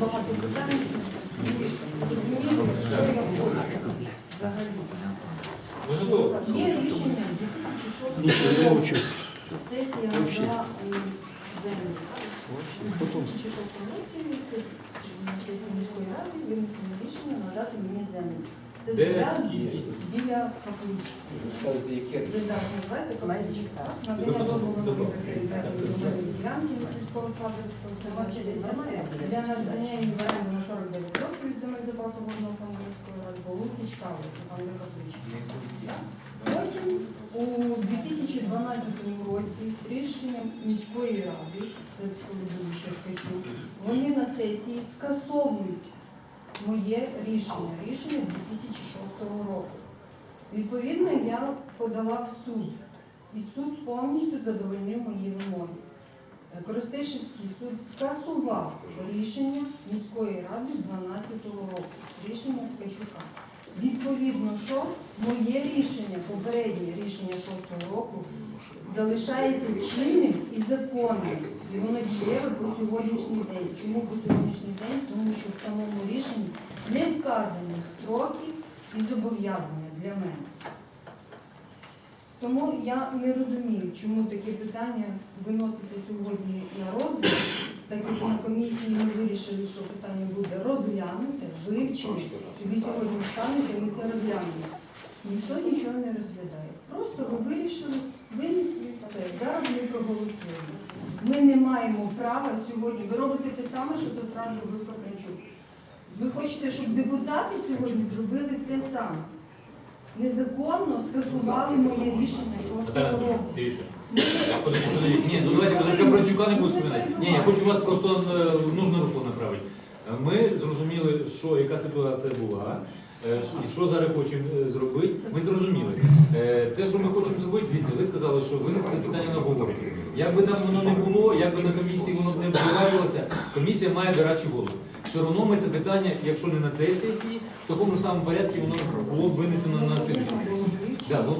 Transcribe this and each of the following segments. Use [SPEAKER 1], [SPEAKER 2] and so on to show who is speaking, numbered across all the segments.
[SPEAKER 1] багато питань. Є рішення 2006. Сесія була землю. У 2006 році на міської ради винесено надати мені землю. Це земля біля.
[SPEAKER 2] Скажете, яке
[SPEAKER 1] Капелічка. Надання дозволу на вибір земельної ділянки сільського-фабричного. Для надання їм в на 49 років від земель запасу водного фонду міської ради Чкалова. Потім у 2012 році рішенням міської ради, це коли були ще вони на сесії скасовують моє рішення, рішення 2006 року. Відповідно, я подала в суд, і суд повністю задовольнив мої вимоги. Коростишівський суд скасував рішення міської ради 2012 року, рішення Ткачука. Відповідно, що моє рішення, попереднє рішення 6 року, залишається чинним і законним. Воно дієве по сьогоднішній день. Чому по сьогоднішній день? Тому що в самому рішенні не вказані строки і зобов'язання для мене. Тому я не розумію, чому таке питання виноситься сьогодні на розгляд. Так як на комісії ми вирішили, що питання буде розглянуте, вивчене, і ви сьогодні встанете, ми це розглянемо. Ніхто нічого не розглядає. Просто ви вирішили винести і все. Зараз ми проголосуємо. Ми не маємо права сьогодні. Ви робите те саме, що тут раз робив Капранчук. Ви хочете, щоб депутати сьогодні зробили те саме. Незаконно скасували моє рішення 6 року.
[SPEAKER 3] дивіться. Ні, ну давайте про Капранчука не буду споминати. Ні, я хочу вас просто е, в нужне русло направити. Е, Ми зрозуміли, що яка ситуація була, е, і що зараз хочемо е, зробити. Ми зрозуміли. Е, Те, що ми хочемо зробити, дивіться, ви сказали, що винести питання на обговорення. Як би там воно не було, як би на комісії воно не вбивалося, комісія має дорадчий голос. Все одно ми це питання, якщо не на цій сесії, в такому ж самому порядку воно було б винесено на сесію. Да, ну,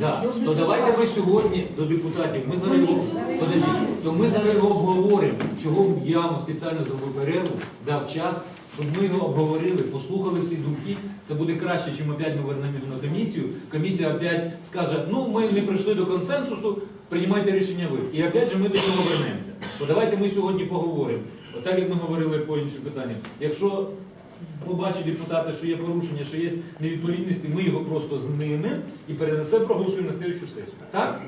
[SPEAKER 3] Да. То давайте ми сьогодні до депутатів. Ми зараз його подождіть, то ми зараз його обговоримо. Чого я вам спеціально зробив перерву, дав час, щоб ми його обговорили, послухали всі думки. Це буде краще, чим опять ми вернемо на комісію. Комісія опять скаже, ну ми не прийшли до консенсусу, приймайте рішення ви. І опять же ми до цього вернемося. То давайте ми сьогодні поговоримо. Отак як ми говорили по іншим питанням. Якщо побачать депутати, що є порушення, що є невідповідності, ми його просто знимемо і перенесемо, проголосуємо на слідчу сесію. Так?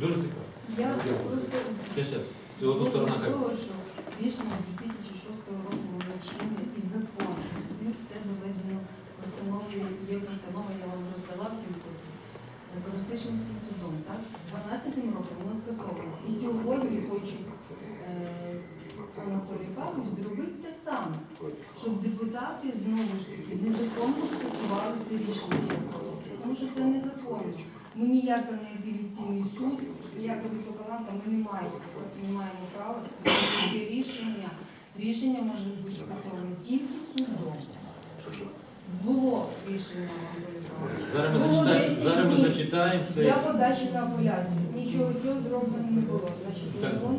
[SPEAKER 3] Дуже цікаво.
[SPEAKER 1] Я просто
[SPEAKER 3] Я зараз. Одна сторона хай.
[SPEAKER 1] того, що рішення 2006 року воно чинне і законне. Це, це доведено постановою, є постанова, я вам роздала всім копії. Користичним судом, так? 12 роком воно скасовано. І сьогодні хочу е, Анатолій Павлович зробити те саме, щоб депутати знову ж таки незаконно скасували це рішення. Тому що це незаконно. Ми ніяко не апеляційний суд, ніяка високоланка, ми не маємо, не маємо права рішення. Рішення може бути скасоване тільки судом. Було рішення
[SPEAKER 3] Зараз ми
[SPEAKER 1] Було
[SPEAKER 3] зачитаємо,
[SPEAKER 1] 10
[SPEAKER 3] зараз ми
[SPEAKER 1] днів
[SPEAKER 3] зачитаємо все.
[SPEAKER 1] Для подачі на апеляцію. Нічого цього зроблено не було. Значить,
[SPEAKER 3] Так.
[SPEAKER 1] законно.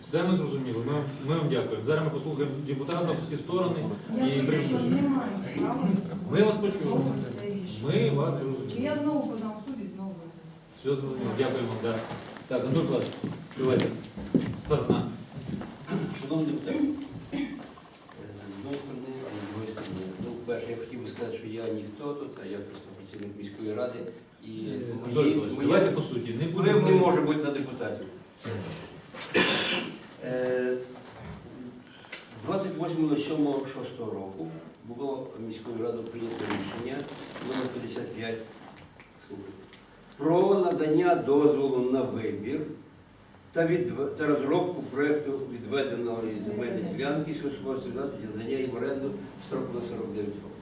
[SPEAKER 3] Все ми зрозуміли. Ми, ми вам дякуємо. Зараз ми послухаємо депутатів всі сторони
[SPEAKER 1] Я
[SPEAKER 3] і
[SPEAKER 1] кажу, що не права
[SPEAKER 3] Ми вас
[SPEAKER 1] це рішення.
[SPEAKER 3] Ми вас зрозуміли.
[SPEAKER 1] я знову подам в суд і знову.
[SPEAKER 3] Все зрозуміло. Дякуємо вам. Да. Так, Антон Клас, давайте. Сторона.
[SPEAKER 2] Шановні депутати, е, з одної сторони, а з другої сторони. Ну, перше, я хотів би сказати, що я ніхто тут, а я просто працівник міської ради. І мої,
[SPEAKER 3] Миколаївич,
[SPEAKER 2] мої-
[SPEAKER 3] давайте по суті. Не
[SPEAKER 2] вплив не
[SPEAKER 3] будемо.
[SPEAKER 2] може бути на депутатів. Е, 28.07.6 року було міською радою прийнято рішення номер 55 слухайте, про надання дозволу на вибір та, відв... та розробку проєкту відведеної земельної ділянки сільськогосподарського для надання їм в оренду строку на 49 років.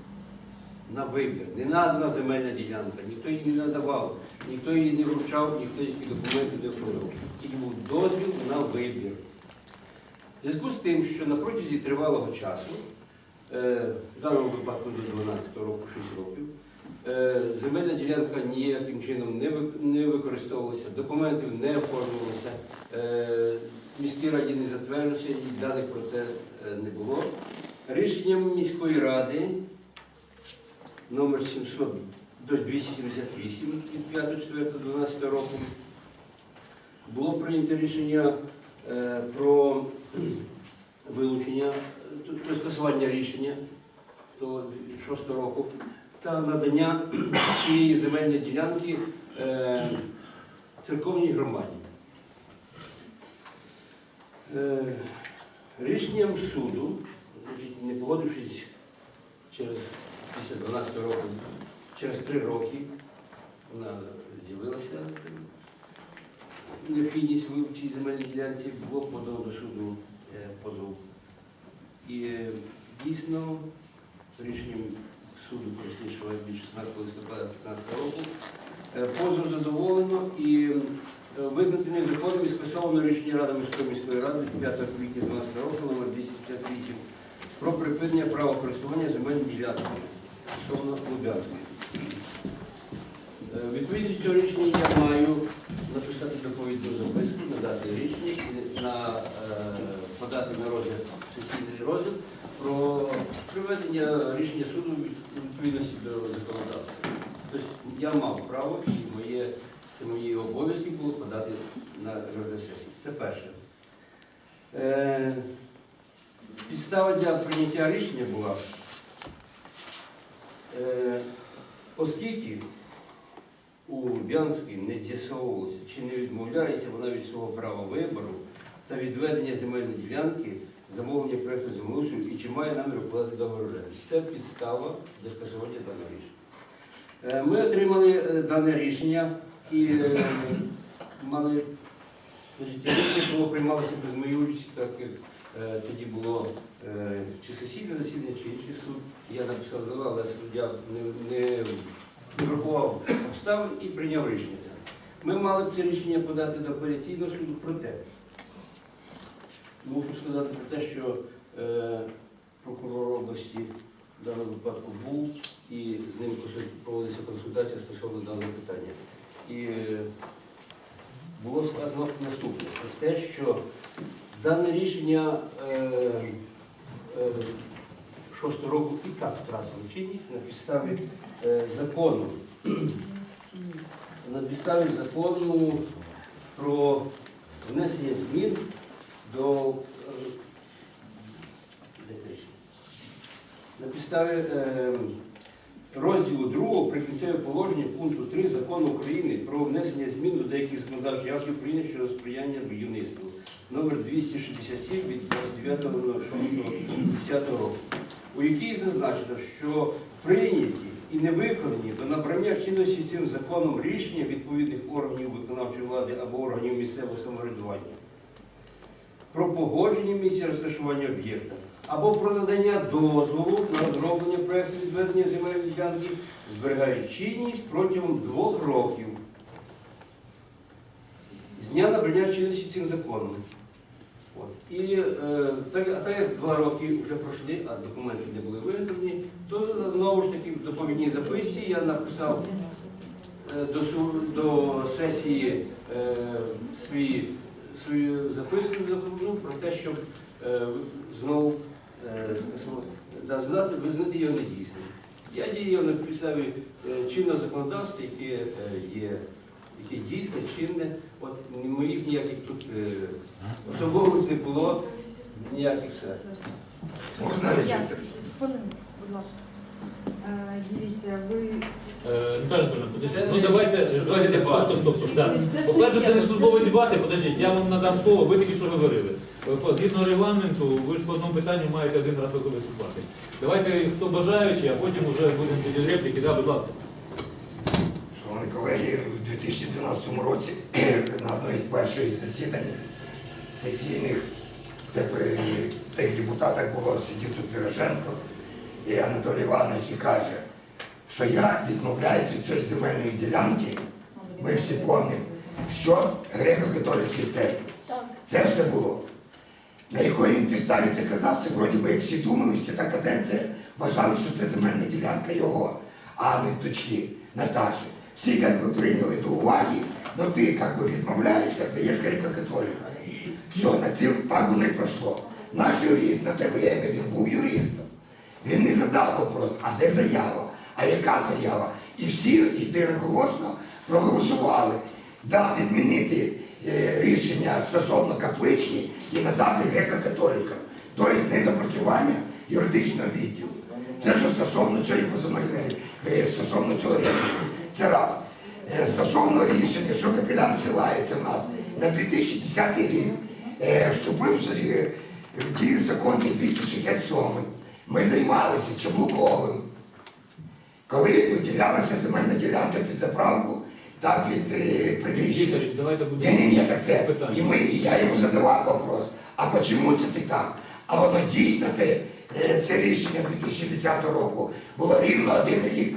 [SPEAKER 2] На вибір. Не надана земельна ділянка, ніхто її не надавав, ніхто її не вручав, ніхто які документи не оформив. Тільки був дозвіл на вибір. В зв'язку з тим, що на протязі тривалого часу, е, в даному випадку до 12 року, 6 років, е, земельна ділянка ніяким чином не, використовувалася, документів не оформилося, е, міській раді не затверджувався і даних про це не було. Рішенням міської ради номер 700 до 278 від 5.4.12 року було прийнято рішення е, про вилучення, е, про скасування рішення того 6 року та надання цієї земельної ділянки е, церковній громаді. Рішенням суду, не погодившись через після 12 року, через 3 роки вона з'явилася. Необхідність в цій земельній ділянці, було подано до суду е, позов. І е, дійсно рішенням суду Преснішого від 16 листопада 2015 року. Е, позов задоволено і визнати незаконним і скасовано рішення Ради міської міської ради 5 квітня 2012 року номер 258 про припинення права користування земельними ділянками стосовно Лубянської. Е, Відповідно цього рішення я маю написати доповідну записку, надати рішення на, е, подати на розгляд сесійний розгляд про приведення рішення суду відповідності до законодавства. Тобто я мав право і моє, це мої обов'язки було подати на розгляд сесії. Це перше. Е, підстава для прийняття рішення була, оскільки у Бянській не з'ясовувалося, чи не відмовляється вона від свого права вибору та відведення земельної ділянки, замовлення проєкту землеустрою і чи має намір укладати договір оренди. Це підстава для скасування даного рішення. Е, Ми отримали е, дане рішення і е, мали рішення було приймалося без моєї участі, так як е, тоді було е, чи сесійне засідання, чи інший суд. Я написав заяву, але суддя не, врахував обставин і прийняв рішення. Ми мали б це рішення подати до апеляційного суду, проте мушу сказати про те, що е, прокурор області в даному випадку був і з ним проводилася консультація стосовно даного питання. І е, було сказано наступне, що те, що дане рішення е, е, шостого року і так втратило чинність на підставі е, закону. На підставі закону про внесення змін до е, на підставі е, розділу 2 прикінцеве положення пункту 3 закону України про внесення змін до деяких законодавчих актів України щодо сприяння будівництву номер 267 від 29.06.10 року, у якій зазначено, що прийняті і не виконані до набрання чинності цим законом рішення відповідних органів виконавчої влади або органів місцевого самоврядування про погодження місця розташування об'єкта або про надання дозволу на розроблення проєкту відведення земельної ділянки зберігають чинність протягом двох років з дня набрання чинності цим законом. І е, так, так як два роки вже пройшли, а документи не були виготовлені, то знову ж таки в доповідній записці я написав е, до, до сесії е, свої, свою записку ну, про те, щоб е, знову е, знати, визнати його недійсним. Я діяв на підставі е, чинного законодавства, яке е, є яке дійсне, чинне. От моїх ніяких тут е, особових не було, ніяких.
[SPEAKER 4] Можна
[SPEAKER 1] Я, хвилиночку, будь ласка. Е, Дивіться, ви
[SPEAKER 3] Е, Анатольовна, Ну давайте, давайте так, стоп, стоп, стоп, так. По-перше, це не службові дебати, подождіть, я вам надам слово, ви тільки що говорили. Е, по- Згідно регламенту, ви ж по одному питанню маєте один раз виступати. Давайте, хто бажаючий, а потім вже будемо тоді репліки, да, будь ласка.
[SPEAKER 4] Шановні колеги, у 2012 році на одній з перших засідань сесійних, це при тих депутатах було сидів тут Пірошенко, і Анатолій Іванович і каже, що я відмовляюсь від цієї земельної ділянки, ми всі пам'ятаємо, що греко-католицькій церкві. Це все було. На якої він підставі це казав, це вроді би як всі думали, всі та каденція вважали, що це земельна ділянка його, а не дочки Наташі. Всі як би прийняли до уваги, але ти як би відмовляєшся, даєш греко-католика. Все, на цим воно і пройшло. Наш юрист на те время, він був юристом. Він не задав вопрос, а де заява? А яка заява? І всі єдиноголосно проголосували. Да, відмінити е, рішення стосовно каплички і надати греко-католикам. Тобто недопрацювання юридичного відділу. Це що стосовно цієї позовної е, стосовно цього рішення. Це раз. Е, Стосовно рішення, що капелян ссилається в нас на 2010 рік, е, вступив в дію закон 267. Ми займалися Чаблуковим. Коли виділялася земельна ділянка під заправку та під е, приміщення.
[SPEAKER 3] Давайте
[SPEAKER 4] Ні,
[SPEAKER 3] будемо.
[SPEAKER 4] ні, ні, так це.
[SPEAKER 3] Питання.
[SPEAKER 4] І ми, і я йому задавав вопрос, а чому це ти так? А воно дійсно те, е, це рішення 2010 року було рівно один рік.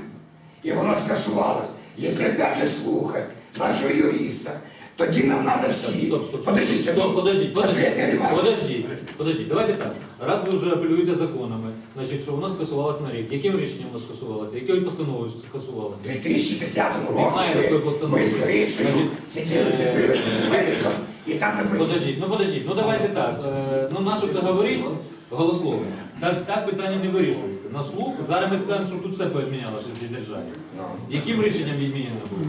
[SPEAKER 4] І воно скасувалось. Якщо опять же слухати нашого юриста, тоді нам треба всі.
[SPEAKER 3] Стоп, стоп,
[SPEAKER 4] Подождіть,
[SPEAKER 3] стоп, подождіть, подождіть, подождіть, подождіть, давайте так. Раз ви вже апелюєте законами, значить, що воно скасувалось на рік. Яким рішенням воно скасувалося? Якою постановою скасувалося?
[SPEAKER 4] У 2010 році
[SPEAKER 3] Немає такої
[SPEAKER 4] ми,
[SPEAKER 3] постанови.
[SPEAKER 4] ми з
[SPEAKER 3] Значить,
[SPEAKER 4] сиділи, дивилися з Мериком, і там не
[SPEAKER 3] Подождіть, ну подождіть, ну давайте так. Е, ну нащо це говорить голословно? Так, так питання не вирішується. На слух зараз ми скажемо, що тут все помінялося в цій державі. Яким рішенням відмінено було?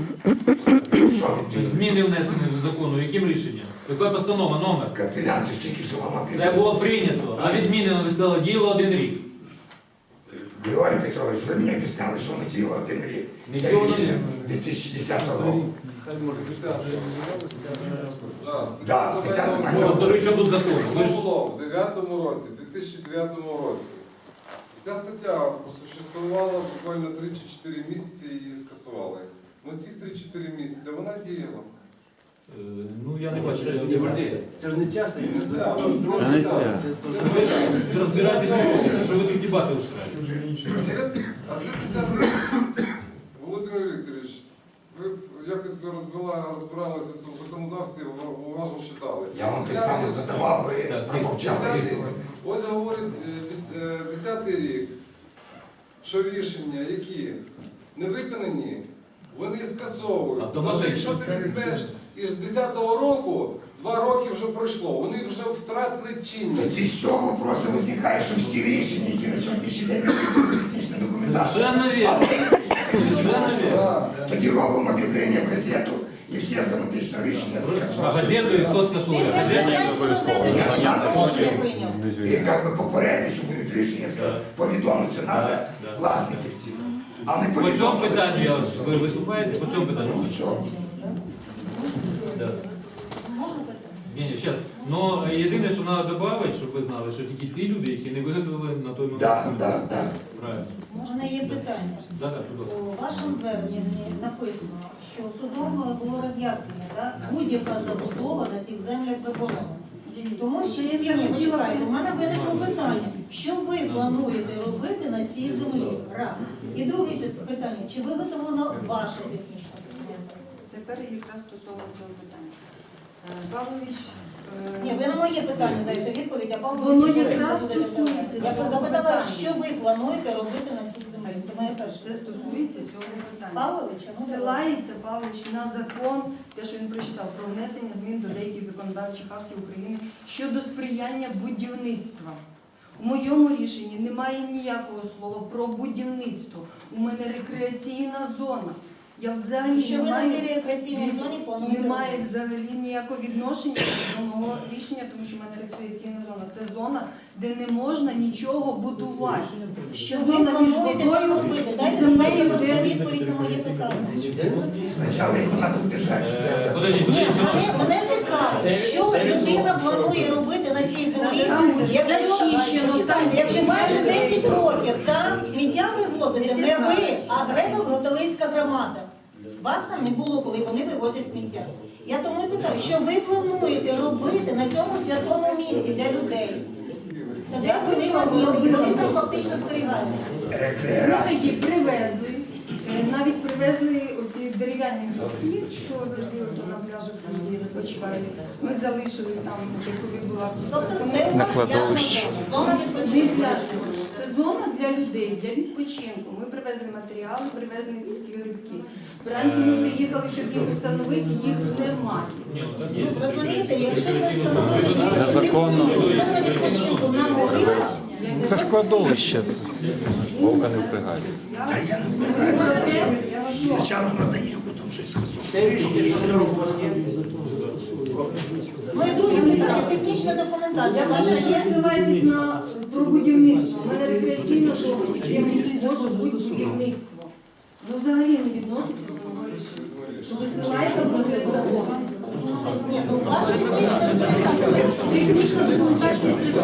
[SPEAKER 3] Чи зміни внесені до закону? Яким рішенням? Яка постанова, номер?
[SPEAKER 4] Це що вам
[SPEAKER 3] Це було прийнято, а відмінено, ви сказали, діло один рік.
[SPEAKER 4] Григорій Петрович, ви мені обіцяли, що ми діло один рік. Це
[SPEAKER 3] Нічого
[SPEAKER 4] рішення 2010 року.
[SPEAKER 5] Да,
[SPEAKER 4] стаття земельного
[SPEAKER 3] тут закону.
[SPEAKER 5] Було в 2009 році, в 2009 році. Ця стаття существувала буквально 3-4 місяці і її скасували. Ну цих 3-4 місяці вона діяла.
[SPEAKER 3] Е, ну, я не бачу.
[SPEAKER 2] Це не варди. Це ж не ця стаття.
[SPEAKER 5] Не ця,
[SPEAKER 3] а ж розбираєтесь, що ви тут дебати устраєте.
[SPEAKER 5] А це якось би розбила, розбиралися в цьому законодавстві, уважно читали.
[SPEAKER 4] Я вам те
[SPEAKER 5] Десятий-
[SPEAKER 4] саме задавав, ви промовчали.
[SPEAKER 5] Ось говорить е, дес- е, 10 рік, що рішення, які не виконані, вони скасовуються. Навіть якщо ти візьмеш із 10-го року, два роки вже пройшло, вони вже втратили чинність.
[SPEAKER 4] Тоді з цього вопросу виникає, що всі рішення, які на сьогоднішній день технічна документація. Тоді робимо об'явлення в газету і всі автоматично рішення
[SPEAKER 3] А
[SPEAKER 4] скасують.
[SPEAKER 3] газету і хто скасує?
[SPEAKER 6] Ти
[SPEAKER 3] Газета?
[SPEAKER 4] І як би попередити, що будуть рішення
[SPEAKER 3] Так.
[SPEAKER 4] повідомити, треба власників цих. А не
[SPEAKER 3] По цьому
[SPEAKER 4] повідомити.
[SPEAKER 3] питанню ви виступаєте? По цьому питанню?
[SPEAKER 4] Ну все.
[SPEAKER 3] Да. Ні, ні, зараз. Ну, єдине, що треба додати, щоб ви знали, що тільки ті люди, які не виготовили на той момент.
[SPEAKER 4] Так, так, так.
[SPEAKER 3] Правильно.
[SPEAKER 6] Можна є питання.
[SPEAKER 3] Да, будь ласка.
[SPEAKER 6] У вашому зверненні написано, що судом було роз'яснення, так? будь-яка забудова на цих землях заборонена. Тому що ні, почекайте, у мене виникло питання, що ви плануєте робити на цій землі? Раз. І друге питання, чи виготовлено ваша технічна документація?
[SPEAKER 1] Тепер якраз стосовно цього питання. Е, Павлович, е,
[SPEAKER 6] Ні, ви на моє питання даєте відповідь, а Павло
[SPEAKER 1] Воно якраз
[SPEAKER 6] буде
[SPEAKER 1] стосується
[SPEAKER 6] відповідати. Я
[SPEAKER 1] цього
[SPEAKER 6] запитала,
[SPEAKER 1] питання.
[SPEAKER 6] що ви плануєте робити на цій землі? Це моє перше.
[SPEAKER 1] це стосується цього питання.
[SPEAKER 6] Павлович, а ну,
[SPEAKER 1] Павлович на закон, те, що він прочитав, про внесення змін до деяких законодавчих актів України щодо сприяння будівництва. У моєму рішенні немає ніякого слова про будівництво. У мене рекреаційна зона. Я взагалі
[SPEAKER 6] Що
[SPEAKER 1] не
[SPEAKER 6] ви на цій рекреаційній зоні плануєте?
[SPEAKER 1] немає взагалі ніякого відношення до мого рішення, тому що в мене рекреаційна зона. Це зона, де не можна нічого будувати.
[SPEAKER 6] Що ви між водою робити? Дайте, Ні, мене, мене цікавить, що людина планує робити на цій землі, якщо, майже 10 років там сміття вивозите не ви, а Греко-Готелицька громада. Вас там не було, коли вони вивозять сміття. Я тому і питаю, що ви плануєте робити на цьому святому місці для людей? Та де вони могили, і вони там фактично зберігаються.
[SPEAKER 1] Ми тоді привезли, е, навіть привезли оці дерев'яні зубки, що завжди от на пляжах люди відпочивають. Ми залишили там, де коли була
[SPEAKER 6] Тобто це у вас пляжна зона, зона відпочинку.
[SPEAKER 1] це зона для людей, для відпочинку. Ми привезли матеріали, привезли ці грибки. Вранці ми приїхали, щоб їх встановити, їх немає.
[SPEAKER 3] Ні, ну.
[SPEAKER 6] Розумієте, якщо ви встановили
[SPEAKER 7] Незаконно.
[SPEAKER 6] зону відпочинку на могилах,
[SPEAKER 7] Це ж кладовище. Вовка не впрягає.
[SPEAKER 4] Та я не
[SPEAKER 1] Я
[SPEAKER 4] спочатку надаємо, потім щось скасуємо.
[SPEAKER 6] Моє друге питання, технічна документація
[SPEAKER 1] Я
[SPEAKER 6] ваша
[SPEAKER 1] бачу,
[SPEAKER 6] є?
[SPEAKER 1] ссилаєтесь на про будівництво. У мене рекреаційна зона, де може бути будівництво. Ну взагалі не відноситься до мого рішення. Що ви ссилаєтесь на цей закон?
[SPEAKER 6] Ні, ну ваша технічна документація.
[SPEAKER 1] Технічна документація це